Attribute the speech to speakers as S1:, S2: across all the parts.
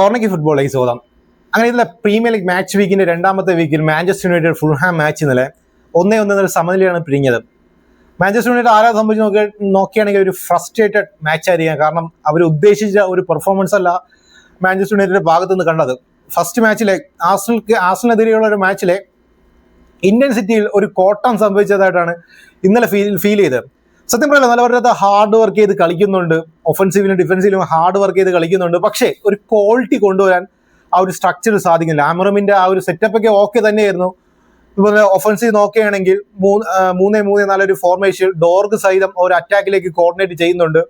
S1: കോർണക്കി ഫുട്ബോളിലേക്ക് സ്വാഗതം. അങ്ങനെ ഇതിലെ പ്രീമിയർ ലീഗ് മാച്ച് വീക്കിന്റെ രണ്ടാമത്തെ വീക്കിൽ മാഞ്ചസ്റ്റർ യുണൈറ്റഡ് ഫുൾഹാം മാച്ച് ഇന്നലെ ഒന്നേ ഒന്ന് എന്നൊരു സമനിലയാണ് പിരിഞ്ഞത്. മാഞ്ചസ്റ്റർ യുണൈറ്റഡ് ആരാ സംബന്ധിച്ച് നോക്കി നോക്കിയാണെങ്കിൽ ഒരു ഫ്രസ്ട്രേറ്റഡ് മാച്ച് ആയിരിക്കാം. കാരണം അവർ ഉദ്ദേശിച്ച ഒരു പെർഫോമൻസ് അല്ല മാഞ്ചസ്റ്റർ യുണൈറ്റഡ് ഭാഗത്തു നിന്ന് കണ്ടത്. ഫസ്റ്റ് മാച്ചിലെ ആസ്ലിക്ക് ആസ്ലിനെതിരെയുള്ള ഒരു മാച്ചിലെ ഇന്ത്യൻ സിറ്റിയിൽ ഒരു കോട്ടം സംഭവിച്ചതായിട്ടാണ് ഇന്നലെ ഫീൽ ഫീൽ ചെയ്തത്. സത്യം പറയല്ല നല്ല ഹാർഡ് വർക്ക് ചെയ്ത് കളിക്കുന്നുണ്ട്. ഒഫൻസീവിലും ഡിഫൻസീവിലും ഹാർഡ് വർക്ക് ചെയ്ത് കളിക്കുന്നുണ്ട്. പക്ഷേ ഒരു ക്വാളിറ്റി കൊണ്ടുവരാൻ ആ ഒരു സ്ട്രക്ചർ സാധിക്കുന്നില്ല. ആമറമിന്റെ ആ ഒരു സെറ്റപ്പ് ഒക്കെ ഓക്കെ തന്നെയായിരുന്നു. ഇതുപോലെ ഒഫൻസീവ് നോക്കുകയാണെങ്കിൽ മൂന്ന് മൂന്ന് മൂന്ന് നാലൊരു ഫോർമേഷൻ ഡോർഗ് സഹിതം ഒരു അറ്റാക്കിലേക്ക് കോർഡിനേറ്റ് ചെയ്യുന്നുണ്ട്.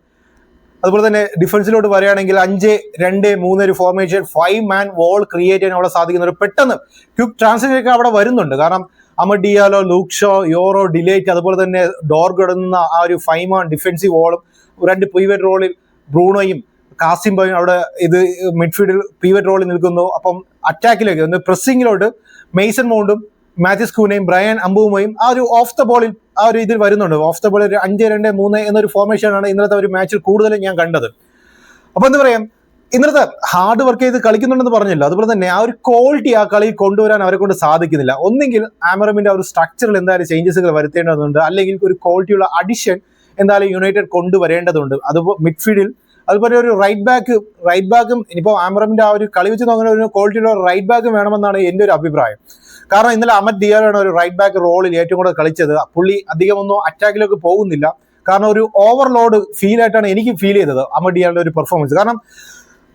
S1: അതുപോലെ തന്നെ ഡിഫൻസിലോട്ട് വരികയാണെങ്കിൽ അഞ്ച് രണ്ട് മൂന്ന് ഒരു formation five man wall create ചെയ്യാൻ അവിടെ സാധിക്കുന്നുണ്ട്. പെട്ടെന്ന് ക്വിക്ക് ട്രാൻസ്ലേഷൻ അവിടെ വരുന്നുണ്ട്. കാരണം അമഡിയാലോ ലൂക്ഷോ യോറോ ഡിലേറ്റ് അതുപോലെ തന്നെ ഡോർ കിടന്ന ആ ഒരു ഫൈമാൻ ഡിഫെൻസീവ് വോളും രണ്ട് പീവറ്റ് റോളിൽ ബ്രൂണോയും കാസിംബോയും അവിടെ ഇത് മിഡ്ഫീൽഡിൽ പീവറ്റ് റോളിൽ നിൽക്കുന്നു. അപ്പം അറ്റാക്കിലേക്ക് ഒന്ന് പ്രസ്സിങ്ങിലോട്ട് മെയ്സൺ മൗണ്ടും മാത്യൂസ് കൂനയും ബ്രയൻ അമ്പുവുമയും ആ ഒരു ഓഫ് ദ ബോളിൽ ആ ഒരു ഇതിൽ വരുന്നുണ്ട്. ഓഫ് ദ ബോളിൽ ഒരു അഞ്ച് രണ്ട് മൂന്ന് എന്നൊരു ഫോർമേഷനാണ് ഇന്നലത്തെ ഒരു മാച്ചിൽ കൂടുതലും ഞാൻ കണ്ടത്. അപ്പൊ എന്താ പറയാ? ഇന്നത്തെ ഹാർഡ് വർക്ക് ചെയ്ത് കളിക്കുന്നുണ്ടെന്ന് പറഞ്ഞല്ലോ? അതുപോലെ തന്നെ ആ ഒരു ക്വാളിറ്റി ആ കളി കൊണ്ടുവരാൻ അവരെ കൊണ്ട് സാധിക്കുന്നില്ല. ഒന്നെങ്കിൽ ആമറമിന്റെ ഒരു സ്ട്രക്ചറിൽ എന്തായാലും ചേഞ്ചസുകൾ വരുത്തേണ്ടതുണ്ട്. അല്ലെങ്കിൽ ഒരു ക്വാളിറ്റിയുള്ള അഡിഷൻ എന്തായാലും യുണൈറ്റഡ് കൊണ്ടുവരേണ്ടതുണ്ട്. അതുപോലെ മിഡ്ഫീൽഡിൽ അതുപോലെ ഒരു റൈറ്റ് ബാക്ക് റൈറ്റ് ബാക്കും ഇനിയിപ്പോൾ ആമറമിന്റെ ആ ഒരു കളി വെച്ച് നോക്കുന്ന ഒരു ക്വാളിറ്റിയുള്ള റൈറ്റ് ബാക്ക് വേണമെന്നാണ് എന്റെ ഒരു അഭിപ്രായം. കാരണം ഇന്നലെ അമത് ഡിയാറാണ് ഒരു റൈറ്റ് ബാക്ക് റോളിൽ ഏറ്റവും കൂടുതൽ കളിച്ചത്. പുള്ളി അധികമൊന്നും അറ്റാക്കിലേക്ക് പോകുന്നില്ല. കാരണം ഒരു ഓവർലോഡ് ഫീൽ ആയിട്ടാണ് എനിക്ക് ഫീൽ ചെയ്തത് അമത് ഡിയാറിന്റെ ഒരു പെർഫോമൻസ് കാരണം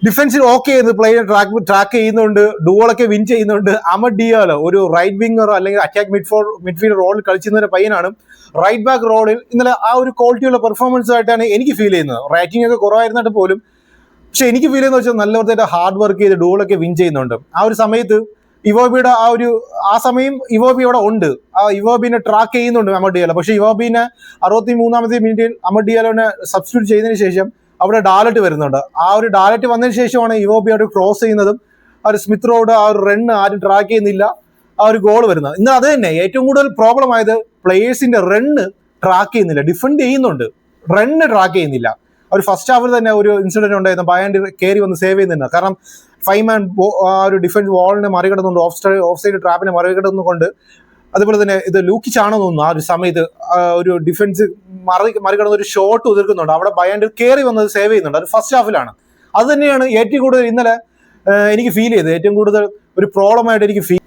S1: ഡിഫൻസിൽ ഓക്കെ ചെയ്ത് പ്ലെയർ ട്രാക്ക് ട്രാക്ക് ചെയ്യുന്നുണ്ട്. ഡുവോളൊക്കെ വിൻ ചെയ്യുന്നുണ്ട്. അമഡിയാല ഡിയാലോ ഒരു റൈറ്റ് വിങ്ങറോ അല്ലെങ്കിൽ അറ്റാക്ക് മിഡ്ഫോർ മിഡ്ഫീൽഡ് റോളിൽ കളിച്ചിരുന്ന ഒരു പയ്യനാണ്. റൈറ്റ് ബാക്ക് റോളിൽ ഇന്നലെ ആ ഒരു ക്വാളിറ്റിയുള്ള പെർഫോമൻസ് ആയിട്ടാണ് എനിക്ക് ഫീൽ ചെയ്യുന്നത്. റേറ്റിംഗ് ഒക്കെ കുറവായിരുന്നിട്ട് പോലും. പക്ഷെ എനിക്ക് ഫീൽ ചെയ്യുന്ന വെച്ചാൽ നല്ല ഹാർഡ് വർക്ക് ചെയ്ത് ഡുവോളൊക്കെ വിൻ ചെയ്യുന്നുണ്ട്. ആ ഒരു സമയത്ത് ഇവോബിയുടെ ആ ഒരു ആ സമയം ഇവോബി അവിടെ ഉണ്ട്. ആ ഇവോബിനെ ട്രാക്ക് ചെയ്യുന്നുണ്ട് അമഡിയാലോ പക്ഷേ ഇവോബിനെ അറുപത്തി മൂന്നാമത്തെ മിനിറ്റിൽ അമഡിയാലോനെ സബ്സ്റ്റിറ്റ്യൂട്ട് ചെയ്തതിന് ശേഷം അവിടെ ഡാലറ്റ് വരുന്നുണ്ട്. ആ ഒരു ഡാലറ്റ് വന്നതിന് ശേഷമാണ് യുവോബി അവിടെ ക്രോസ് ചെയ്യുന്നതും ആ ഒരു സ്മിത്ത് റോഡ് ആ ഒരു റൺ ആരും ട്രാക്ക് ചെയ്യുന്നില്ല ആ ഒരു ഗോൾ വരുന്നത്. ഇന്ന് അത് തന്നെ ഏറ്റവും കൂടുതൽ പ്രോബ്ലം ആയത് പ്ലേയേഴ്സിന്റെ റണ്ണ് ട്രാക്ക് ചെയ്യുന്നില്ല ഡിഫെൻഡ് ചെയ്യുന്നുണ്ട്. റണ്ണ് ട്രാക്ക് ചെയ്യുന്നില്ല. ഒരു ഫസ്റ്റ് ഹാഫിൽ തന്നെ ഒരു ഇൻസിഡന്റ് ഉണ്ടായിരുന്നു. ബയാൻഡ് കയറി വന്ന് സേവ് ചെയ്യുന്നുണ്ട്. കാരണം ഫൈവ് മാൻ ആ ഒരു ഡിഫൻസ് വാളിനെ മറികടന്നുകൊണ്ട് ഓഫ് സൈഡ് ഓഫ് സൈഡ് ട്രാപ്പിനെ മറികടന്നുകൊണ്ട് അതുപോലെ തന്നെ ഇത് ലൂക്കിച്ചാണോ തോന്നുന്നു ആ ഒരു സമയത്ത് ഒരു ഡിഫൻസ് മറി മറികടന്ന് ഒരു ഷോട്ട് ഉതിർക്കുന്നുണ്ട്. അവിടെ ബയാൻഡ് കയറി വന്നത് സേവ് ചെയ്യുന്നുണ്ട്. അത് ഫസ്റ്റ് ഹാഫിലാണ് അത് തന്നെയാണ് ഏറ്റവും കൂടുതൽ ഇന്നലെ എനിക്ക് ഫീൽ ചെയ്തത്. ഏറ്റവും കൂടുതൽ ഒരു പ്രോബ്ലമായിട്ട് എനിക്ക് ഫീൽ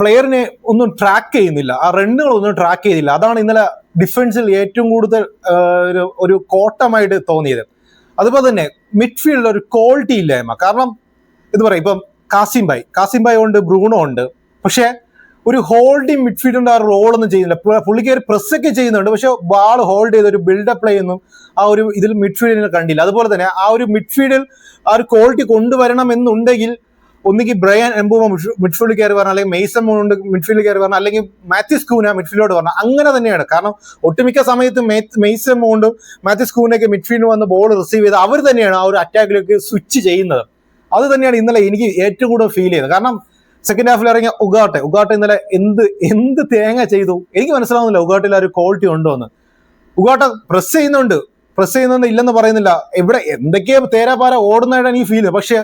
S1: പ്ലെയറിനെ ഒന്നും ട്രാക്ക് ചെയ്യുന്നില്ല. ആ റണ്ണുകൾ ഒന്നും ട്രാക്ക് ചെയ്തില്ല. അതാണ് ഇന്നലെ ഡിഫൻസിൽ ഏറ്റവും കൂടുതൽ ഒരു ഒരു കോട്ടമായിട്ട് തോന്നിയത്. അതുപോലെ തന്നെ മിഡ്ഫീൽഡിൽ ഒരു ക്വാളിറ്റി ഇല്ലായ്മ. കാരണം ഇത് പറയും ഇപ്പം കാസിം ബായ് കാസിം ഉണ്ട് ബ്രൂണോ ഉണ്ട്. പക്ഷേ ഒരു ഹോൾഡിംഗ് മിഡ്ഫീൽഡിന്റെ ആ ഒന്നും ചെയ്യുന്നില്ല. പുള്ളിക്ക് പുള്ളിക്കാർ പ്രസ് ഒക്കെ ചെയ്യുന്നുണ്ട്. പക്ഷെ ബാൾ ഹോൾഡ് ചെയ്ത് ഒരു ബിൽഡപ്പ് പ്ലേ ഒന്നും ആ ഒരു ഇതിൽ മിഡ്ഫീൽഡിൽ കണ്ടില്ല. അതുപോലെ തന്നെ ആ ഒരു മിഡ്ഫീൽഡിൽ ആ ഒരു ക്വാളിറ്റി കൊണ്ടുവരണം എന്നുണ്ടെങ്കിൽ ഒന്നുകിൽ ബ്രയൻ എംബൂമ മിഡ്ഫീൽഡിൽ കയറി വരണം അല്ലെങ്കിൽ മെയ്സൺ മോണ്ട് മിഡ്ഫീൽഡിൽ കയറി വരണം അല്ലെങ്കിൽ മാത്യൂസ് കൂന മിഡ്ഫീൽഡിലോട്ട് വരണം. അങ്ങനെ തന്നെയാണ്. കാരണം ഒട്ടുമിക്ക സമയത്ത് മെയ്സൺ മോണ്ടും മാത്യൂസ് കൂനൊക്കെ മിഡ്ഫീൽഡിൽ വന്ന് ബോൾ റിസീവ് ചെയ്ത് അവർ തന്നെയാണ് ആ ഒരു അറ്റാക്കിലേക്ക് സ്വിച്ച് ചെയ്യുന്നത്. അത് തന്നെയാണ് ഇന്നലെ എനിക്ക് ഏറ്റവും കൂടുതൽ ഫീൽ ചെയ്തത് കാരണം സെക്കൻഡ് ഹാഫിൽ ഇറങ്ങിയ ഉഗാട്ടെ. ഉഗാട്ടെ ഇന്നലെ എന്ത് എന്ത് തേങ്ങ ചെയ്തു? എനിക്ക് മനസ്സിലാവുന്നില്ല ഉഗാട്ടിൽ ആ ഒരു ക്വാളിറ്റി ഉണ്ടോ എന്ന്. ഉഗാട്ട പ്രസ് ചെയ്യുന്നുണ്ട്. പ്രസ് ചെയ്യുന്നുണ്ട് ഇല്ലെന്ന് പറയുന്നില്ല. എവിടെ എന്തൊക്കെയാ തേരാപാര ഓടുന്നതായിട്ടാണ് എനിക്ക് ഫീൽ പക്ഷെ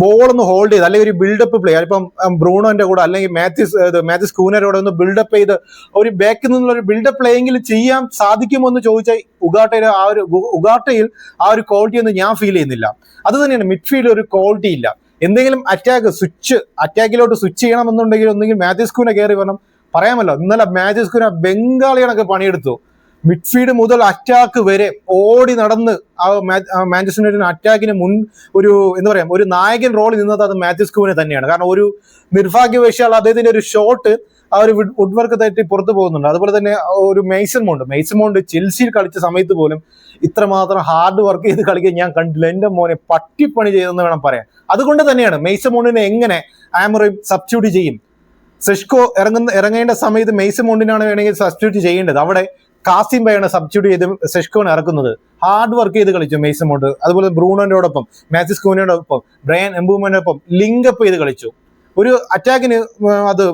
S1: ബോൾ ഒന്ന് ഹോൾഡ് ചെയ്ത് അല്ലെങ്കിൽ ഒരു ബിൽഡപ്പ് പ്ലേ ഇപ്പം ബ്രൂണോന്റെ കൂടെ അല്ലെങ്കിൽ മാത്യൂസ് മാത്യൂസ് കൂനരോടെ ഒന്ന് ബിൽഡപ്പ് ചെയ്ത് ഒരു ബാക്കിൽ നിന്നുള്ള ഒരു ബിൽഡപ്പ് പ്ലേ എങ്കിലും ചെയ്യാൻ സാധിക്കുമോ എന്ന് ചോദിച്ചാൽ ഉഗാട്ടയുടെ ആ ഒരു ഉഗാട്ടയിൽ ആ ഒരു ക്വാളിറ്റി ഒന്നും ഞാൻ ഫീൽ ചെയ്യുന്നില്ല. അത് തന്നെയാണ് മിഡ്ഫീൽഡ് ഒരു ക്വാളിറ്റി ഇല്ല. എന്തെങ്കിലും അറ്റാക്ക് സ്വിച്ച് അറ്റാക്കിലോട്ട് സ്വിച്ച് ചെയ്യണമെന്നുണ്ടെങ്കിൽ ഒന്നെങ്കിൽ മാത്യൂസ് കൂന കയറി വരണം. പറയാമല്ലോ ഇന്നലെ മാത്യൂസ് കൂന ബംഗാളികളൊക്കെ പണിയെടുത്തു. മിഡ്ഫീൽഡ് മുതൽ അറ്റാക്ക് വരെ ഓടി നടന്ന് ആ മാഞ്ചസ്റ്റർ യുണൈറ്റഡിന് അറ്റാക്കിന് മുൻ ഒരു എന്താ പറയാ ഒരു നായകൻ റോളിൽ നിന്നത് അത് മാത്യൂസ് കൂനെ തന്നെയാണ്. കാരണം ഒരു നിർഭാഗ്യവശാൽ അദ്ദേഹത്തിന്റെ ഒരു ഷോട്ട് ആ ഒരു വുഡ് വർക്ക് തെറ്റി പുറത്തു പോകുന്നുണ്ട്. അതുപോലെ തന്നെ ഒരു മെയ്സൺ മോണ്ട് മെയ്സൺ മോണ്ട് ചെൽസിയിൽ കളിച്ച സമയത്ത് പോലും ഇത്രമാത്രം ഹാർഡ് വർക്ക് ചെയ്ത് കളിക്കാൻ ഞാൻ കണ്ടില്ല. എന്റെ മോനെ പട്ടിപ്പണി ചെയ്തെന്ന് വേണം പറയാൻ. അതുകൊണ്ട് തന്നെയാണ് മെയ്സൺ മോണ്ടിനെ എങ്ങനെ ആമറയും സബ്സ്റ്റിറ്റ്യൂട്ട് ചെയ്യും? സെഷ്കോ ഇറങ്ങുന്ന ഇറങ്ങേണ്ട സമയത്ത് മെയ്സൺ മോണ്ടിനാണ് വേണമെങ്കിൽ സബ്സ്റ്റിറ്റ്യൂട്ട് ചെയ്യേണ്ടത്. അവിടെ കാസിം ബൈയാണ് സബ്സ്റ്റിറ്റ്യൂട്ട് ചെയ്ത് സെഷ്കോനെ ഇറക്കുന്നത്. ഹാർഡ് വർക്ക് ചെയ്ത് കളിച്ചു മെയ്സൺ മൗണ്ട് അതുപോലെ ബ്രൂണോടൊപ്പം മാസിസ് കൂനോടൊപ്പം ബ്രയൻ എംബൂമനോടൊപ്പം ലിങ്കപ്പ് ചെയ്ത് കളിച്ചു. ഒരു അറ്റാക്കിന് അത്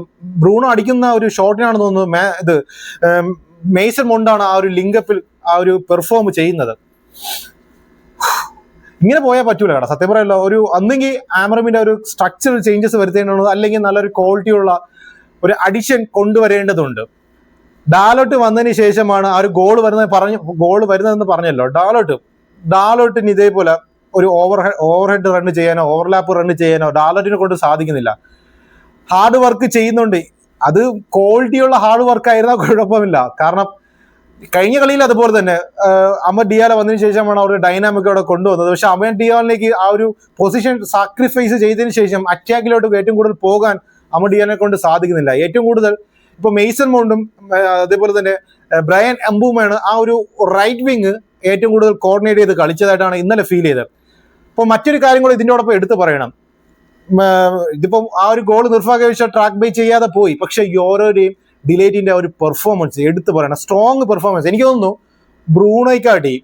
S1: ബ്രൂണോ അടിക്കുന്ന ഒരു ഷോട്ടിനാണെന്ന് തോന്നുന്നു ഇത് മേസൺ മൗണ്ടാണ് ആ ഒരു ലിങ്കപ്പിൽ ആ ഒരു പെർഫോം ചെയ്യുന്നത്. ഇങ്ങനെ പോയാൽ പറ്റൂല കേട്ടോ സത്യം പറയല്ലോ ഒരു ഒന്നെങ്കിൽ ആമറമിന്റെ ഒരു സ്ട്രക്ചറൽ ചേഞ്ചസ് വരുത്തേണ്ടത് അല്ലെങ്കിൽ നല്ലൊരു ക്വാളിറ്റിയുള്ള ഒരു അഡിഷൻ കൊണ്ടുവരേണ്ടതുണ്ട്. ഡാലോട്ട് വന്നതിന് ശേഷമാണ് ആ ഒരു ഗോൾ വരുന്നത് പറഞ്ഞു ഗോൾ വരുന്നതെന്ന് പറഞ്ഞല്ലോ. ഡാലോട്ട് ഡാലോട്ടിന് ഇതേപോലെ ഒരു ഓവർ ഓവർ ഹെഡ് റൺ ചെയ്യാനോ ഓവർലാപ്പ് റൺ ചെയ്യാനോ ഡാലറ്റിനെ കൊണ്ട് സാധിക്കുന്നില്ല. ഹാർഡ് വർക്ക് ചെയ്യുന്നുണ്ട്. അത് ക്വാളിറ്റിയുള്ള ഹാർഡ് വർക്ക് ആയിരുന്നാൽ കുഴപ്പമില്ല. കാരണം കഴിഞ്ഞ കളിയിൽ അതുപോലെ തന്നെ അമർ ഡിയാല വന്നതിന് ശേഷമാണ് അവർ ഡൈനാമിക് അവിടെ കൊണ്ടുവന്നത്. പക്ഷെ അമർ ഡിയാലിലേക്ക് ആ ഒരു പൊസിഷൻ സാക്രിഫൈസ് ചെയ്തതിന് ശേഷം അറ്റാക്കിലോട്ട് ഏറ്റവും കൂടുതൽ പോകാൻ അമർ ഡിയാലിനെ കൊണ്ട് സാധിക്കുന്നില്ല. ഏറ്റവും കൂടുതൽ ഇപ്പൊ മെയ്സൺ മൗണ്ടും അതേപോലെ തന്നെ ബ്രയൻ അംബുമാണ് ആ ഒരു റൈറ്റ് വിങ് ഏറ്റവും കൂടുതൽ കോർഡിനേറ്റ് ചെയ്ത് കളിച്ചതായിട്ടാണ് ഇന്നലെ ഫീൽ ചെയ്തത്. അപ്പോൾ മറ്റൊരു കാര്യം കൂടി ഇതിനോടൊപ്പം എടുത്തു പറയണം. ഇതിപ്പോ ആ, ഒരു ഗോൾ നിർഭാഗ്യവശ ട്രാക്ക് ബൈ ചെയ്യാതെ പോയി. പക്ഷെ ഓരോരെയും ഡിലേറ്റിന്റെ ഒരു പെർഫോമൻസ് എടുത്തു പറയണം. സ്ട്രോങ് പെർഫോമൻസ് എനിക്ക് തോന്നുന്നു ബ്രൂണോയ്ക്കാട്ടി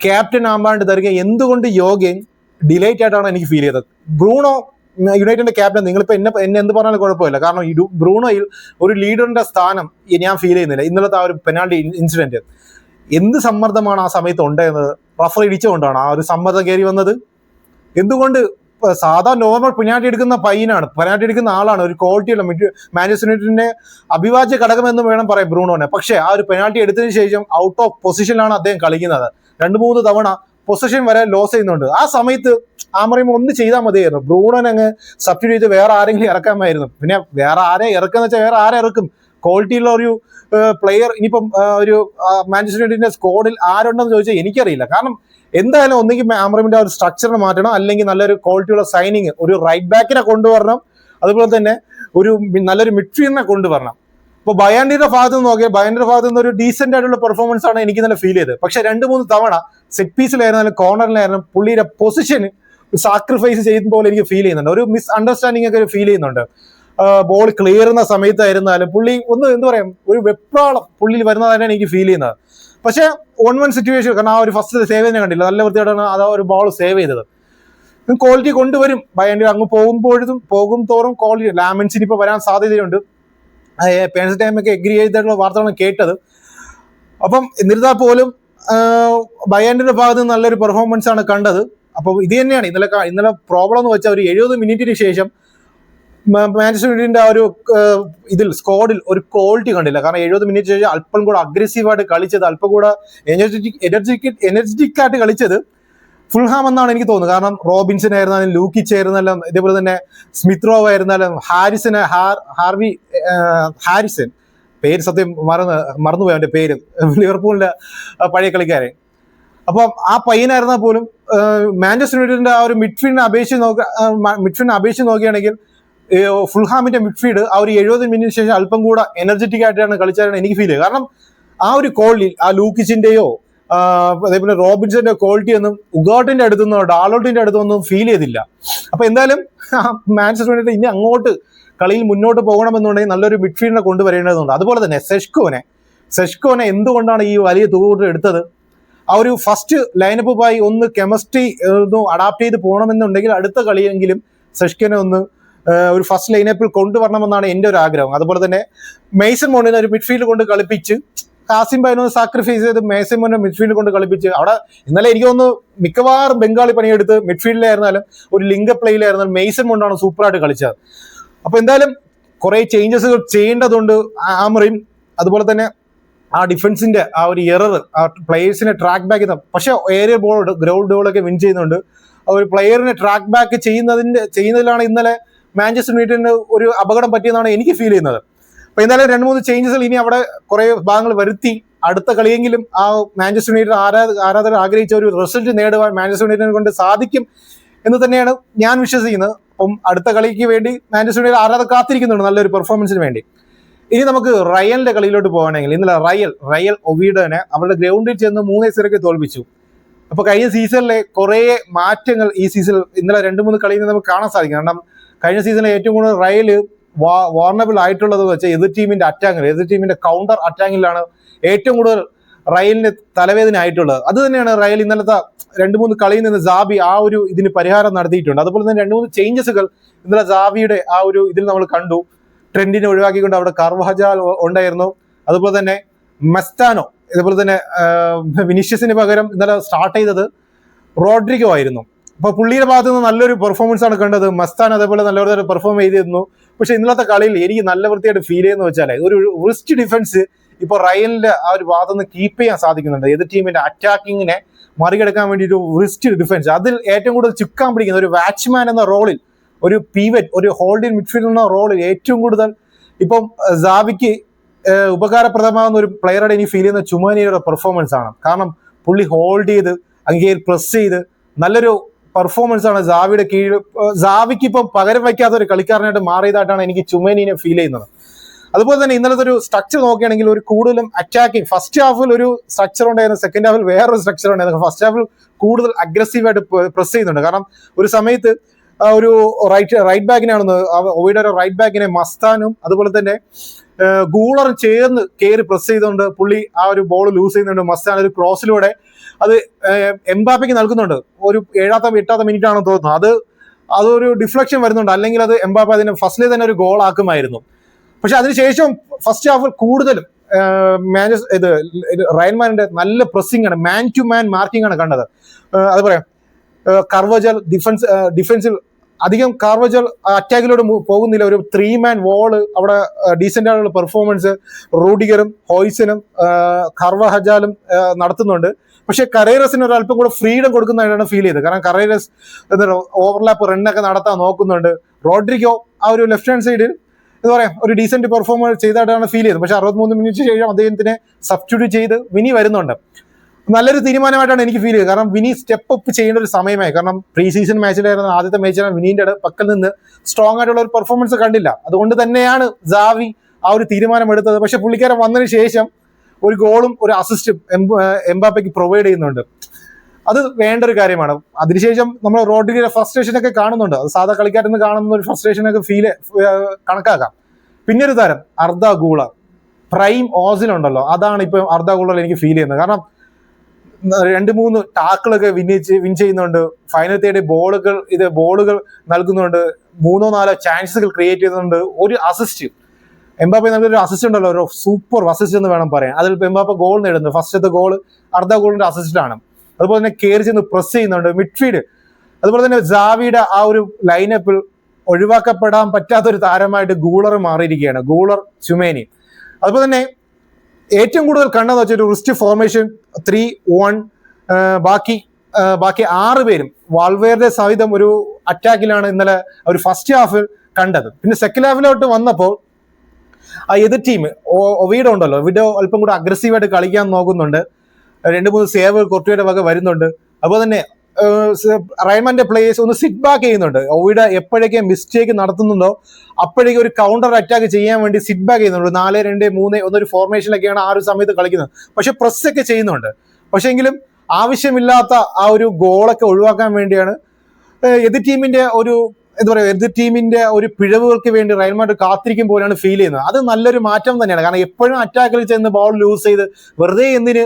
S1: ക്യാപ്റ്റൻ ആമ്പാണ്ട് തരിക എന്തുകൊണ്ട് യോഗൻ ഡിലേറ്റ് ആയിട്ടാണ് എനിക്ക് ഫീൽ ചെയ്തത്. ബ്രൂണോ യുണൈറ്റഡിന്റെ ക്യാപ്റ്റൻ നിങ്ങളിപ്പോ എന്നെ എന്നെ എന്ത് പറഞ്ഞാലും കുഴപ്പമില്ല. കാരണം ബ്രൂണോയിൽ ഒരു ലീഡറിന്റെ സ്ഥാനം ഞാൻ ഫീൽ ചെയ്യുന്നില്ല. ഇന്നലത്തെ ആ ഒരു പെനാൾട്ടി ഇൻസിഡന്റ് എന്ത് സമ്മർദ്ദമാണ് ആ സമയത്ത് ഉണ്ടായിരുന്നത് റഫർ ഇടിച്ചുകൊണ്ടാണ് ആ ഒരു സമ്മർദ്ദം കയറി വന്നത്? എന്തുകൊണ്ട് സാധാ നോർമൽ പെനാൾട്ടി എടുക്കുന്ന പയ്യനാണ് പെനാൾട്ടി എടുക്കുന്ന ആളാണ് ഒരു ക്വാളിറ്റിയുള്ള മാഞ്ചസ്റ്റർ യുണൈറ്റഡിന്റെ അഭിവാജ്യ എന്ന് വേണം പറയാം ബ്രൂണോനെ. പക്ഷേ ആ ഒരു പെനാൾട്ടി എടുത്തതിന് ശേഷം ഔട്ട് ഓഫ് പൊസിഷനിലാണ് അദ്ദേഹം കളിക്കുന്നത്. രണ്ട് മൂന്ന് തവണ പൊസിഷൻ വരെ ലോസ് ചെയ്യുന്നുണ്ട്. ആ സമയത്ത് ആമറിയും ഒന്ന് ചെയ്താൽ മതിയായിരുന്നു. ബ്രൂണൻ അങ്ങ് സബ്സ്റ്റിറ്റ്യൂട്ട് ചെയ്ത് വേറെ ആരെങ്കിലും ഇറക്കാമായിരുന്നു. പിന്നെ വേറെ ആരെ ഇറക്കാന്ന് വെച്ചാൽ വേറെ ആരെ ഇറക്കും? ക്വാളിറ്റിയുള്ള ഒരു പ്ലെയർ ഇനിയിപ്പം ഒരു മാഞ്ചസ്റ്റർ യുണൈറ്റഡിന്റെ സ്കോഡിൽ ആരുണ്ടെന്ന് ചോദിച്ചാൽ എനിക്കറിയില്ല. കാരണം എന്തായാലും ഒന്നെങ്കിൽ ആമറിമിന്റെ ആ ഒരു സ്ട്രക്ചറിനെ മാറ്റണം അല്ലെങ്കിൽ നല്ലൊരു ക്വാളിറ്റിയുള്ള സൈനിങ് ഒരു റൈറ്റ് ബാക്കിനെ കൊണ്ടുവരണം അതുപോലെ തന്നെ ഒരു നല്ലൊരു മിഡ്ഫീൽഡിനെ കൊണ്ടുവരണം. ഇപ്പോൾ ബയാൻഡിയുടെ ഭാഗത്ത് നിന്ന് നോക്കിയാൽ ബയാൻഡിയുടെ ഭാഗത്ത് നിന്ന് ഒരു ഡീസെന്റ് ആയിട്ടുള്ള പെർഫോമൻസ് ആണ് എനിക്ക് നല്ല ഫീൽ ചെയ്തത്. പക്ഷെ രണ്ട് മൂന്ന് തവണ സെറ്റ് പീസിലായിരുന്നാലും കോർണറിലായിരുന്നാലും പുള്ളിയുടെ പൊസിഷൻ സാക്രിഫൈസ് ചെയ്യുന്ന പോലെ എനിക്ക് ഫീൽ ചെയ്യുന്നുണ്ട്. ഒരു മിസ് അണ്ടർസ്റ്റാൻഡിംഗ് ഒക്കെ ഫീൽ ചെയ്യുന്നുണ്ട്. ബോൾ ക്ലിയർ ചെയ്യുന്ന സമയത്തായിരുന്നാലും പുള്ളി ഒന്ന് എന്ത് പറയാം ഒരു വെപ്രാളം പുള്ളിയിൽ വരുന്നതായിട്ടാണ് എനിക്ക് ഫീൽ ചെയ്യുന്നത്. പക്ഷെ വൺ വൺ സിറ്റുവേഷൻ കാരണം ആ ഒരു ഫസ്റ്റ് സേവ് തന്നെ കണ്ടില്ല. നല്ല വൃത്തിയായിട്ടാണ് അത് ഒരു ബോൾ സേവ് ചെയ്തത്. ക്വാളിറ്റി കൊണ്ടുവരും. ഭയങ്കര അങ്ങ് പോകുമ്പോഴും പോകും തോറും ക്വാളിറ്റി ലാമൻസിന് ഇപ്പോൾ വരാൻ സാധ്യതയുണ്ട്. പേൻസ് ടൈമൊക്കെ എഗ്രി ചെയ്തിട്ടുള്ള വാർത്തകളാണ് കേട്ടത്. അപ്പം എന്നിരുന്നാൽ പോലും ബയാൻഡിന്റെ ഭാഗത്ത് നല്ലൊരു പെർഫോമൻസ് ആണ് കണ്ടത്. അപ്പോൾ ഇത് തന്നെയാണ്. ഇന്നലെ ഇന്നലെ പ്രോബ്ലം എന്ന് വെച്ചാൽ ഒരു എഴുപത് മിനിറ്റിന് ശേഷം മാഞ്ചസ്റ്റർ യുണൈറ്റഡിന്റെ ആ ഒരു ഇതിൽ സ്കോഡിൽ ഒരു ക്വാളിറ്റി കണ്ടില്ല. കാരണം എഴുപത് മിനിറ്റ് ശേഷം അല്പം കൂടെ അഗ്രസീവായിട്ട് കളിച്ചത് അല്പം കൂടെ എനർജറ്റിക് എനർജിക് എനർജറ്റിക് ആയിട്ട് കളിച്ചത് ഫുൾഹാം എന്നാണ് എനിക്ക് തോന്നുന്നത്. കാരണം റോബിൻസൺ ആയിരുന്നാലും ലൂക്കിച്ച് ആയിരുന്നാലും ഇതേപോലെ തന്നെ സ്മിത്രോവ് ആയിരുന്നാലും ഹാരിസൺ ഹാർ ഹാർവി ഹാരിസൺ പേര് സത്യം മറന്ന് മറന്നുപോയി അവന്റെ പേര്. ലിവർപൂളിന്റെ ആ പഴയ കളിക്കാരൻ. അപ്പം ആ പയ്യനായിരുന്നാൽ പോലും മാഞ്ചസ്റ്റർ യുണൈറ്റഡിന്റെ ആ ഒരു മിഡ്ഫീൽഡിനെ അപേക്ഷിച്ച് നോക്കുക മിഡ്ഫീൽഡിനെ അപേക്ഷിച്ച് നോക്കുകയാണെങ്കിൽ ഫുൾഹാമിന്റെ മിഡ്ഫീൽഡ് ആ ഒരു എഴുപത് മിനിറ്റിന് ശേഷം അല്പം കൂടെ എനർജറ്റിക് ആയിട്ടാണ് കളിച്ചതെന്ന് എനിക്ക് ഫീൽ ചെയ്യുക. കാരണം ആ ഒരു കോളിൽ ആ ലൂക്കിച്ചിന്റെയോ അതേപോലെ റോബിൻസിന്റെ ക്വാളിറ്റി ഒന്നും ഉഗാട്ടിന്റെ അടുത്തുനിന്നോ ഡാലോട്ടിന്റെ അടുത്തൊന്നും ഫീൽ ചെയ്തില്ല. അപ്പൊ എന്തായാലും മാഞ്ചസ്റ്റർ യുണൈറ്റഡ് ഇനി അങ്ങോട്ട് കളിയിൽ മുന്നോട്ട് പോകണമെന്നുണ്ടെങ്കിൽ നല്ലൊരു മിഡ്ഫീൽഡിനെ കൊണ്ടുവരേണ്ടതുണ്ട്. അതുപോലെ തന്നെ സെഷ്കോനെ സെഷ്കോനെ എന്തുകൊണ്ടാണ് ഈ വലിയ തുക എടുത്തത്? ആ ഒരു ഫസ്റ്റ് ലൈനപ്പുമായി ഒന്ന് കെമിസ്ട്രി ഒന്ന് അഡാപ്റ്റ് ചെയ്ത് പോകണമെന്നുണ്ടെങ്കിൽ അടുത്ത കളിയെങ്കിലും സെഷ്കനെ ഒന്ന് ഒരു ഫസ്റ്റ് ലൈനപ്പിൽ കൊണ്ടുവരണമെന്നാണ് എന്റെ ഒരു ആഗ്രഹം. അതുപോലെ തന്നെ മെയ്സൺ മോണിനെ ഒരു മിഡ്ഫീൽഡ് കൊണ്ട് കളിപ്പിച്ച് കാസിം ബൈനോ സാക്രിഫൈസ് ചെയ്ത് മെയ്സൺ മോനെ മിഡ്ഫീൽഡ് കൊണ്ട് കളിപ്പിച്ച് അവിടെ ഇന്നലെ എനിക്ക് തോന്നുന്നു മിക്കവാറും ബംഗാളി പണിയെടുത്ത് മിഡ്ഫീൽഡിലായിരുന്നാലും ഒരു ലിംഗ പ്ലേയിലായിരുന്നാലും മെയ്സൺ കൊണ്ടാണ് സൂപ്പറായിട്ട് കളിച്ചത്. അപ്പോൾ എന്തായാലും കുറേ ചേഞ്ചസുകൾ ചെയ്യേണ്ടതുണ്ട് ആമറിയും അതുപോലെ തന്നെ ആ ഡിഫൻസിന്റെ ആ ഒരു എറർ ആ പ്ലേയേഴ്സിനെ ട്രാക്ക് ബാക്ക് ചെയ്യുന്ന പക്ഷേ ഏരിയ ബോൾ ഗ്രൗണ്ട് ബോളൊക്കെ വിൻ ചെയ്യുന്നുണ്ട്. ആ ഒരു പ്ലെയറിനെ ട്രാക്ക് ബാക്ക് ചെയ്യുന്നതിന്റെ ചെയ്യുന്നതിലാണ് ഇന്നലെ മാഞ്ചസ്റ്റർ യുണൈറ്റഡിന് ഒരു അപകടം പറ്റിയെന്നാണ് എനിക്ക് ഫീൽ ചെയ്യുന്നത്. അപ്പൊ എന്തായാലും രണ്ട് മൂന്ന് ചേഞ്ചസുകൾ ഇനി അവിടെ കുറെ ഭാഗങ്ങൾ വരുത്തി. അടുത്ത കളിയെങ്കിലും ആ മാഞ്ചസ്റ്റർ യുണൈറ്റഡ് ആരാധ ആരാധകർ ആഗ്രഹിച്ച ഒരു റിസൾട്ട് നേടുവാൻ മാഞ്ചസ്റ്റർ യുണൈറ്റഡിനെ കൊണ്ട് സാധിക്കും എന്ന് തന്നെയാണ് ഞാൻ വിശ്വസിക്കുന്നത്. അപ്പം അടുത്ത കളിക്ക് വേണ്ടി മാഞ്ചസ്റ്റർ യുണൈറ്റഡ് ആരാധകർ കാത്തിരിക്കുന്നുണ്ട് നല്ലൊരു പെർഫോമൻസിന് വേണ്ടി. ഇനി നമുക്ക് റയലിന്റെ കളിയിലോട്ട് പോകണമെങ്കിൽ ഇന്നലെ റയൽ റയൽ ഒവീഡനെ അവരുടെ ഗ്രൗണ്ടിൽ ചെന്ന് മൂന്നേ സിറയ്ക്ക് തോൽപ്പിച്ചു. അപ്പൊ കഴിഞ്ഞ സീസണിലെ കുറേ മാറ്റങ്ങൾ ഈ സീസണിൽ ഇന്നലെ രണ്ട് മൂന്ന് കളിയിൽ നിന്ന് നമുക്ക് കാണാൻ സാധിക്കും. കാരണം കഴിഞ്ഞ സീസണിൽ ഏറ്റവും കൂടുതൽ റയൽ വാർണബിൾ ആയിട്ടുള്ളത് വെച്ചാൽ എതിർ ടീമിന്റെ അറ്റാങ്ങിൽ എതിർ ടീമിന്റെ കൗണ്ടർ അറ്റാങ്ങിലാണ് ഏറ്റവും കൂടുതൽ റയലിന് തലവേദന ആയിട്ടുള്ളത്. അത് തന്നെയാണ് റയൽ ഇന്നലത്തെ രണ്ട് മൂന്ന് കളിയിൽ നിന്ന് ജാബി ആ ഒരു ഇതിന് പരിഹാരം നടത്തിയിട്ടുണ്ട്. അതുപോലെ തന്നെ രണ്ട് മൂന്ന് ചേഞ്ചസുകൾ ഇന്നലെ ജാബിയുടെ ആ ഒരു ഇതിൽ നമ്മൾ കണ്ടു. ട്രെൻഡിനെ ഒഴിവാക്കിക്കൊണ്ട് അവിടെ കർവഹജാൽ ഉണ്ടായിരുന്നു. അതുപോലെ തന്നെ മസ്താനോ ഇതുപോലെ തന്നെ വിനീഷ്യസിന് പകരം ഇന്നലെ സ്റ്റാർട്ട് ചെയ്തത് റോഡ്രിഗോ ആയിരുന്നു. അപ്പൊ പുള്ളിയുടെ ഭാഗത്ത് നിന്ന് നല്ലൊരു പെർഫോമൻസ് ആണ് കണ്ടത്. മസ്താൻ അതേപോലെ നല്ലൊരു പെർഫോം ചെയ്തിരുന്നു. പക്ഷെ ഇന്നലത്തെ കളിയിൽ എനിക്ക് നല്ല വൃത്തിയായിട്ട് ഫീൽ ചെയ്യുന്ന വെച്ചാൽ ഒരു റിസ്റ്റ് ഡിഫൻസ് ഇപ്പൊ റയലിന്റെ ആ ഒരു ഭാഗത്ത് നിന്ന് കീപ്പ് ചെയ്യാൻ സാധിക്കുന്നുണ്ട്. എതിർ ടീമിന്റെ അറ്റാക്കിങ്ങിനെ മറികടക്കാൻ വേണ്ടി ഒരു റിസ്റ്റ് ഡിഫൻസ് അതിൽ ഏറ്റവും കൂടുതൽ ചുക്കാൻ പിടിക്കുന്ന ഒരു വാച്ച്മാൻ എന്ന റോളിൽ ഒരു പീവറ്റ് ഒരു ഹോൾഡിംഗ് മിഡ്ഫീൽഡ് എന്ന റോളിൽ ഏറ്റവും കൂടുതൽ ഇപ്പം സാബിക്ക് ഉപകാരപ്രദമാകുന്ന ഒരു പ്ലെയറുടെ ഇനി ഫീൽ ചെയ്യുന്ന ചുമാനിയുടെ പെർഫോമൻസ് ആണ്. കാരണം പുള്ളി ഹോൾഡ് ചെയ്ത് അങ്ങേ പ്രസ് ചെയ്ത് നല്ലൊരു പെർഫോമൻസ് ആണ് സാവിയുടെ കീഴിൽ സാവിക്ക് ഇപ്പം പകരം വയ്ക്കാത്ത ഒരു കളിക്കാരനായിട്ട് മാറിയതായിട്ടാണ് എനിക്ക് ചുമേനിനെ ഫീൽ ചെയ്യുന്നത്. അതുപോലെ തന്നെ ഇന്നലത്തെ ഒരു സ്ട്രക്ചർ നോക്കുകയാണെങ്കിൽ ഒരു കൂടുതലും അറ്റാക്കിംഗ് ഫസ്റ്റ് ഹാഫിൽ ഒരു സ്ട്രക്ചർ ഉണ്ടായിരുന്നു സെക്കൻഡ് ഹാഫിൽ വേറൊരു സ്ട്രക്ചർ ഉണ്ടായിരുന്നു. ഫസ്റ്റ് ഹാഫിൽ കൂടുതൽ അഗ്രസീവായിട്ട് പ്രസ് ചെയ്യുന്നുണ്ട്. കാരണം ഒരു സമയത്ത് ഒരു റൈറ്റ് റൈറ്റ് ബാക്കിനാണെന്ന് ഒയുടെ ഒരു റൈറ്റ് ബാക്കിനെ മസ്താനും അതുപോലെ തന്നെ ഗൂളർ ചേർന്ന് കയറി പ്രസ് ചെയ്തുകൊണ്ട് പുള്ളി ആ ഒരു ബോൾ ലൂസ് ചെയ്യുന്നുണ്ട്. മസ്താൻ ഒരു ക്രോസിലൂടെ അത് എംബാപ്പയ്ക്ക് നൽകുന്നുണ്ട്. ഒരു ഏഴാത്ത എട്ടാത്ത മിനിറ്റ് ആണെന്ന് തോന്നുന്നു. അത് അതൊരു ഡിഫ്ലക്ഷൻ വരുന്നുണ്ട്. അല്ലെങ്കിൽ അത് എംബാപ്പ അതിനെ ഫസ്റ്റിൽ തന്നെ ഒരു ഗോൾ ആക്കുമായിരുന്നു. പക്ഷെ അതിനുശേഷം ഫസ്റ്റ് ഹാഫിൽ കൂടുതലും മാനേജ് ഇത് റയൽമാനിന്റെ നല്ല പ്രസ്സിംഗ് ആണ്. മാൻ ടു മാൻ മാർക്കിംഗ് ആണ് കണ്ടത്. അത് പറയാം. കർവജൽ ഡിഫൻസ് ഡിഫൻസിൽ അധികം കാർവജൽ അറ്റാക്കിലൂടെ പോകുന്നില്ല. ഒരു ത്രീ മാൻ വോൾ അവിടെ ഡീസെന്റ് ആയിട്ടുള്ള പെർഫോമൻസ് റൂഡിഗറും ഹോയ്സനും കർവ ഹജാലും നടത്തുന്നുണ്ട്. പക്ഷെ കറേറസിന് ഒരു അല്പം കൂടെ ഫ്രീഡം കൊടുക്കുന്നതായിട്ടാണ് ഫീൽ ചെയ്തത്. കാരണം കറേറസ് ഓവർലാപ്പ് റണ്ണൊക്കെ നടത്താൻ നോക്കുന്നുണ്ട്. റോഡ്രിഗോ ആ ഒരു ലെഫ്റ്റ് ഹാൻഡ് സൈഡിൽ എന്താ പറയാ ഒരു ഡീസെന്റ് പെർഫോമൻസ് ചെയ്തതായിട്ടാണ് ഫീൽ ചെയ്തത്. പക്ഷെ അറുപത്തിമൂന്ന് മിനിറ്റ് ശേഷം അദ്ദേഹത്തിനെ സബ്സ്റ്റിറ്റ്യൂട്ട് ചെയ്ത് വിനി വരുന്നുണ്ട്. നല്ലൊരു തീരുമാനമായിട്ടാണ് എനിക്ക് ഫീൽ ചെയ്തത്. കാരണം വിനി സ്റ്റെപ്പ് അപ്പ് ചെയ്യേണ്ട ഒരു സമയമായി. കാരണം പ്രീ സീസൺ മാച്ചിലായിരുന്ന ആദ്യത്തെ മാച്ചിലാണ് വിനീന്റെ പക്കൽ നിന്ന് സ്ട്രോങ് ആയിട്ടുള്ള ഒരു പെർഫോമൻസ് കണ്ടില്ല. അതുകൊണ്ട് തന്നെയാണ് ജാവി ആ ഒരു തീരുമാനം എടുത്തത് പക്ഷെ പുള്ളിക്കാരൻ വന്നതിന് ശേഷം ഒരു ഗോളും ഒരു അസിസ്റ്റും എംബാപ്പയ്ക്ക് പ്രൊവൈഡ് ചെയ്യുന്നുണ്ട്. അത് വേണ്ട ഒരു കാര്യമാണ്. അതിനുശേഷം നമ്മൾ റോഡിലെ ഫ്രസ്ട്രേഷൻ ഒക്കെ കാണുന്നുണ്ട്. അത് സാധാ കളിക്കാരെന്ന് കാണുന്ന ഒരു ഫ്രസ്ട്രേഷൻ ഒക്കെ ഫീൽ കണക്കാക്കാം. പിന്നെ ഒരു താരം അർദ്ധ ഗൂള പ്രൈം ഓസിലുണ്ടല്ലോ. അതാണ് ഇപ്പം അർദ്ധ ഗൂളർ എനിക്ക് ഫീൽ ചെയ്യുന്നത്. കാരണം രണ്ട് മൂന്ന് ടാക്കിളൊക്കെ വിന്നിച്ച് വിൻ ചെയ്യുന്നുണ്ട്. ഫൈനൽ തേടി ബോളുകൾ ഇത് ബോളുകൾ നൽകുന്നുണ്ട്. മൂന്നോ നാലോ ചാൻസുകൾ ക്രിയേറ്റ് ചെയ്യുന്നുണ്ട്. ഒരു അസിസ്റ്റ് എംബാപ്പ നല്ലൊരു അസിസ്റ്റ് ഉണ്ടല്ലോ. ഒരു സൂപ്പർ അസിസ്റ്റ് എന്ന് വേണം പറയാൻ. അതിൽ എംബാപ്പ ഗോൾ നേടുന്നു. ഫസ്റ്റത്തെ ഗോൾ അർദ്ധ ഗോളിന്റെ അസിസ്റ്റാണ് അതുപോലെ തന്നെ കയറി ചെന്ന് പ്രസ് ചെയ്യുന്നുണ്ട്. മിഡ്ഫീൽഡ് അതുപോലെ തന്നെ ജാവിയുടെ ആ ഒരു ലൈനപ്പിൽ ഒഴിവാക്കപ്പെടാൻ പറ്റാത്ത ഒരു താരമായിട്ട് ഗൂളർ മാറിയിരിക്കുകയാണ്. ഗൂളർ ചുമേനി. അതുപോലെ തന്നെ ഏറ്റവും കൂടുതൽ കണ്ടെന്ന് വെച്ചാൽ ഒരു റിസ്റ്റ് ഫോർമേഷൻ ത്രീ വൺ ബാക്കി ബാക്കി ആറ് പേരും വാൾവേറിന്റെ സഹിതം ഒരു അറ്റാക്കിലാണ് ഇന്നലെ ഒരു ഫസ്റ്റ് ഹാഫിൽ കണ്ടത്. പിന്നെ സെക്കൻഡ് ഹാഫിലോട്ട് വന്നപ്പോൾ ആ എതിർ ടീം ഒവീഡോ ഉണ്ടല്ലോ ഒവീഡോ അല്പം കൂടെ അഗ്രസീവായിട്ട് കളിക്കാൻ നോക്കുന്നുണ്ട്. രണ്ട് മൂന്ന് സേവ് കൊർട്ടിയുടെ വക വരുന്നുണ്ട്. അപ്പോൾ തന്നെ റൈമന്റെ പ്ലേയേഴ്സ് ഒന്ന് സിറ്റ് ബാക്ക് ചെയ്യുന്നുണ്ട്. ഒവിഡ എപ്പോഴൊക്കെ മിസ്റ്റേക്ക് നടത്തുന്നുണ്ടോ അപ്പോഴേക്കും ഒരു കൗണ്ടർ അറ്റാക്ക് ചെയ്യാൻ വേണ്ടി സിറ്റ് ബാക്ക് ചെയ്യുന്നുണ്ട്. നാല് രണ്ട് മൂന്ന് ഒന്നൊരു ഫോർമേഷനിലൊക്കെയാണ് ആ ഒരു സമയത്ത് കളിക്കുന്നത്. പക്ഷെ പ്രസ് ഒക്കെ ചെയ്യുന്നുണ്ട്. പക്ഷേ എങ്കിലും ആവശ്യമില്ലാത്ത ആ ഒരു ഗോളൊക്കെ ഒഴിവാക്കാൻ വേണ്ടിയാണ് എതിർ ടീമിന്റെ ഒരു എന്താ പറയുക എതിർ ടീമിന്റെ ഒരു പിഴവുകൾക്ക് വേണ്ടി റയൽമാർട്ട് കാത്തിരിക്കും പോലെയാണ് ഫീൽ ചെയ്യുന്നത്. അത് നല്ലൊരു മാറ്റം തന്നെയാണ്. കാരണം എപ്പോഴും അറ്റാക്കിൽ ചെന്ന് ബോൾ ലൂസ് ചെയ്ത് വെറുതെ എന്തിന്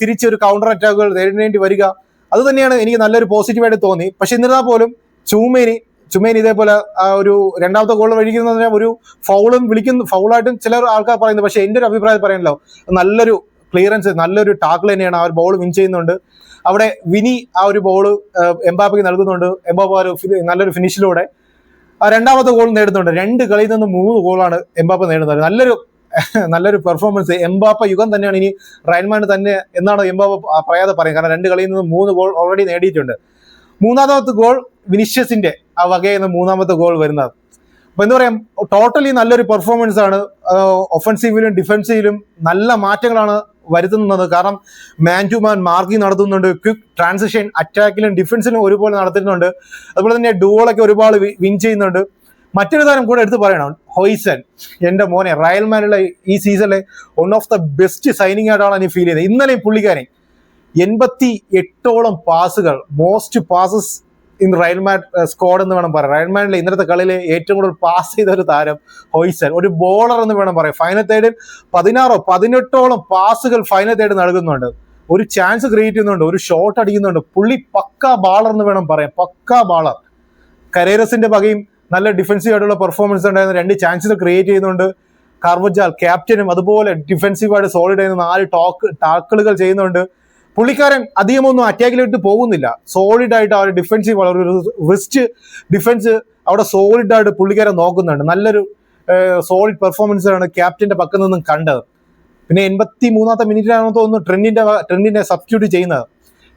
S1: തിരിച്ചൊരു കൗണ്ടർ അറ്റാക്കുകൾ നേരിടേണ്ടി വരിക അത് തന്നെയാണ് എനിക്ക് നല്ലൊരു പോസിറ്റീവായിട്ട് തോന്നി. പക്ഷെ എന്നിരുന്നാൽ പോലും ചൂമേനി ചുമേനി ഇതേപോലെ ആ ഒരു രണ്ടാമത്തെ ഗോൾ വഴിക്കുന്നതിന് ഒരു ഫൗളും വിളിക്കുന്നു ഫൗളായിട്ടും ചില ആൾക്കാർ പറയുന്നത് പക്ഷെ എന്റെ ഒരു അഭിപ്രായം പറയണല്ലോ നല്ലൊരു ക്ലിയറൻസ് നല്ലൊരു ടാക്കിൾ തന്നെയാണ് ആ ഒരു ബോൾ വിൻ ചെയ്യുന്നുണ്ട്. അവിടെ വിനി ആ ഒരു ബോൾ എംബാപ്പയ്ക്ക് നൽകുന്നുണ്ട്. എംബാപ്പ ഒരു നല്ലൊരു ഫിനിഷിലൂടെ ആ രണ്ടാമത്തെ ഗോൾ നേടുന്നുണ്ട്. രണ്ട് കളിയിൽ നിന്ന് മൂന്ന് ഗോളാണ് എംബാപ്പ നേടുന്നത്. നല്ലൊരു നല്ലൊരു പെർഫോമൻസ് എംബാപ്പ യുഗം തന്നെയാണ് ഇനി റയൻമാൻ തന്നെ എന്നാണ് എംബാപ്പ പറയാതെ പറയും കാരണം രണ്ട് കളിയിൽ നിന്ന് മൂന്ന് ഗോൾ ഓൾറെഡി നേടിയിട്ടുണ്ട്. മൂന്നാമത്തെ ഗോൾ വിനിഷ്യസിന്റെ ആ വകയിൽ നിന്ന് മൂന്നാമത്തെ ഗോൾ വരുന്നത്. അപ്പൊ എന്താ പറയാ ടോട്ടലി നല്ലൊരു പെർഫോമൻസ് ആണ്. ഒഫൻസീവിലും ഡിഫൻസീവിലും നല്ല മാറ്റങ്ങളാണ് വരുത്തുന്നത്. കാരണം മാൻ ടു മാൻ മാർക്കിംഗ് നടത്തുന്നുണ്ട്. ക്വിക്ക് ട്രാൻസിഷൻ അറ്റാക്കിലും ഡിഫൻസിലും ഒരുപോലെ നടത്തുന്നുണ്ട് അതുപോലെ തന്നെ ഡുവോളൊക്കെ ഒരുപാട് വിൻ ചെയ്യുന്നുണ്ട്. മറ്റൊരു താരം കൂടെ എടുത്ത് പറയണം. ഹോയ്സൺ എന്റെ മോനെ റയൽ റയൽമാനുള്ള ഈ സീസണിലെ one of the best signing ആയിട്ടാണ് എനിക്ക് ഫീൽ ചെയ്തത്. ഇന്നലെയും പുള്ളിക്കാരൻ എൺപത്തി എട്ടോളം പാസുകൾ മോസ്റ്റ് പാസസ് ഇൻ റയൽമാൻ സ്ക്വാഡ് എന്ന് വേണം പറയാം. റയൽമാനിലെ ഇന്നത്തെ കളിയിലെ ഏറ്റവും കൂടുതൽ പാസ് ചെയ്ത ഒരു താരം ഹോയ്സൺ ഒരു ബോളർ എന്ന് വേണം പറയാം. ഫൈനൽ തേർഡിൽ പതിനാറോ പതിനെട്ടോളം പാസുകൾ ഫൈനൽ തേർഡ് നൽകുന്നുണ്ട്. ഒരു ചാൻസ് ക്രിയേറ്റ് ചെയ്യുന്നുണ്ട്. ഒരു ഷോട്ട് അടിക്കുന്നുണ്ട്. പുള്ളി പക്ക ബാളർ എന്ന് വേണം പറയാം. പക്ക ബാളർ കരേരസിന്റെ വകയും നല്ല ഡിഫൻസീവ് ആയിട്ടുള്ള പെർഫോമൻസ് ഉണ്ടായിരുന്നു രണ്ട് ചാൻസസ് ക്രിയേറ്റ് ചെയ്യുന്നുണ്ട്. കാർവജാൽ ക്യാപ്റ്റനും അതുപോലെ ഡിഫൻസീവായിട്ട് സോളിഡ് ആയിരുന്നു നാല് ടോക്ക് ടാക്കിളുകൾ ചെയ്യുന്നുണ്ട്. പുള്ളിക്കാരൻ അധികമൊന്നും അറ്റാക്കിലോട്ട് പോകുന്നില്ല. സോളിഡ് ആയിട്ട് ആ ഒരു ഡിഫൻസീവ് വളരെ ഒരു റിസ്റ്റ് ഡിഫൻസ് അവിടെ സോളിഡ് ആയിട്ട് പുള്ളിക്കാരൻ നോക്കുന്നുണ്ട്. നല്ലൊരു സോളിഡ് പെർഫോമൻസ് ആണ് ക്യാപ്റ്റന്റെ പക്കൽ നിന്നും കണ്ടത്. പിന്നെ എൺപത്തി മൂന്നാമത്തെ മിനിറ്റിലാണെന്ന് തോന്നുന്നു ട്രെൻഡിന്റെ ട്രെൻഡിനെ സബ്സ്റ്റിറ്റ്യൂട്ട് ചെയ്യുന്നത്.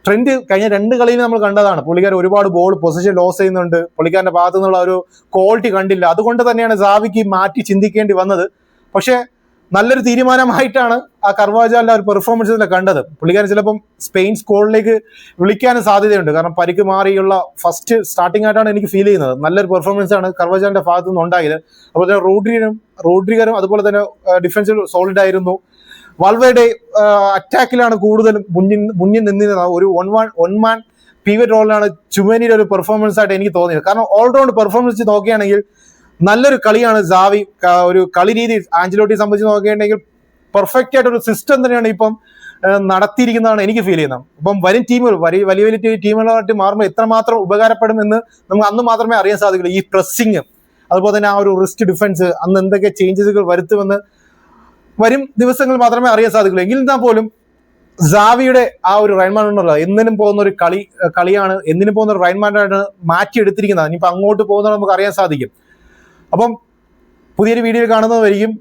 S1: ട്രെൻഡ് കഴിഞ്ഞ രണ്ട് കളിയിൽ നമ്മൾ കണ്ടതാണ്. പുള്ളിക്കാരൻ ഒരുപാട് ബോൾ പൊസിഷൻ ലോസ് ചെയ്യുന്നുണ്ട്. പുള്ളിക്കാരന്റെ ഭാഗത്തു നിന്നുള്ള ഒരു ക്വാളിറ്റി കണ്ടില്ല. അതുകൊണ്ട് തന്നെയാണ് സാവിക്ക് മാറ്റി ചിന്തിക്കേണ്ടി വന്നത്. പക്ഷേ നല്ലൊരു തീരുമാനമായിട്ടാണ് ആ കർവാജാലിന്റെ ഒരു പെർഫോമൻസ് കണ്ടത്. പുള്ളിക്കാരൻ ചിലപ്പം സ്പെയിൻ സ്കോളിലേക്ക് വിളിക്കാനും സാധ്യതയുണ്ട്. കാരണം പരിക്ക് മാറിയുള്ള ഫസ്റ്റ് സ്റ്റാർട്ടിംഗ് ആയിട്ടാണ് എനിക്ക് ഫീൽ ചെയ്യുന്നത്. നല്ലൊരു പെർഫോമൻസ് ആണ് കർവാജാലിന്റെ ഭാഗത്തു നിന്ന് ഉണ്ടായത് അതുപോലെ തന്നെ റോഡ്രിയും റോഡ്രിഗറും അതുപോലെ തന്നെ ഡിഫൻസിൽ സോളിഡ് ആയിരുന്നു. വാൾവയുടെ അറ്റാക്കിലാണ് കൂടുതലും മുന്നിൽ മുന്നിൽ നിന്നിരുന്നത്. ഒരു one one one man pivot റോളിലാണ് ചുമേനിയുടെ ഒരു പെർഫോമൻസ് ആയിട്ട് എനിക്ക് തോന്നിയത്. കാരണം ഓൾറൗണ്ട് പെർഫോമൻസ് നോക്കുകയാണെങ്കിൽ നല്ലൊരു കളിയാണ് ജാവി ഒരു കളി രീതി ആഞ്ചലോട്ടി സംബന്ധിച്ച് നോക്കുകയാണെങ്കിൽ പെർഫെക്റ്റ് ആയിട്ട് ഒരു സിസ്റ്റം തന്നെയാണ് ഇപ്പം നടത്തിയിരിക്കുന്നതാണ് എനിക്ക് ഫീൽ ചെയ്യുന്നത്. അപ്പം വരും ടീമുകൾ വലിയ വലിയ വലിയ ടീമുകളായിട്ട് മാറുമ്പോൾ എത്രമാത്രം ഉപകാരപ്പെടുമെന്ന് നമുക്ക് അന്ന് മാത്രമേ അറിയാൻ സാധിക്കുള്ളൂ. ഈ പ്രസ്സിങ് അതുപോലെ തന്നെ ആ ഒരു റിസ്ക് ഡിഫൻസ് അന്ന് എന്തൊക്കെ ചേഞ്ചസുകൾ വരുത്തുമെന്ന് വരും ദിവസങ്ങൾ മാത്രമേ അറിയാൻ സാധിക്കുള്ളൂ. എങ്കിൽ എന്നാൽ പോലും സാവിയുടെ ആ ഒരു റൈൻമാൻ ഉണ്ടല്ലോ എന്നിനും പോകുന്ന ഒരു കളി കളിയാണ് എന്നിനും പോകുന്ന ഒരു റൈൻമാനായിട്ട് മാറ്റിയെടുത്തിരിക്കുന്നത്. ഇനിയിപ്പോൾ അങ്ങോട്ട് പോകുന്നത് നമുക്ക് അറിയാൻ സാധിക്കും. അപ്പം പുതിയൊരു വീഡിയോ കാണുന്നതായിരിക്കും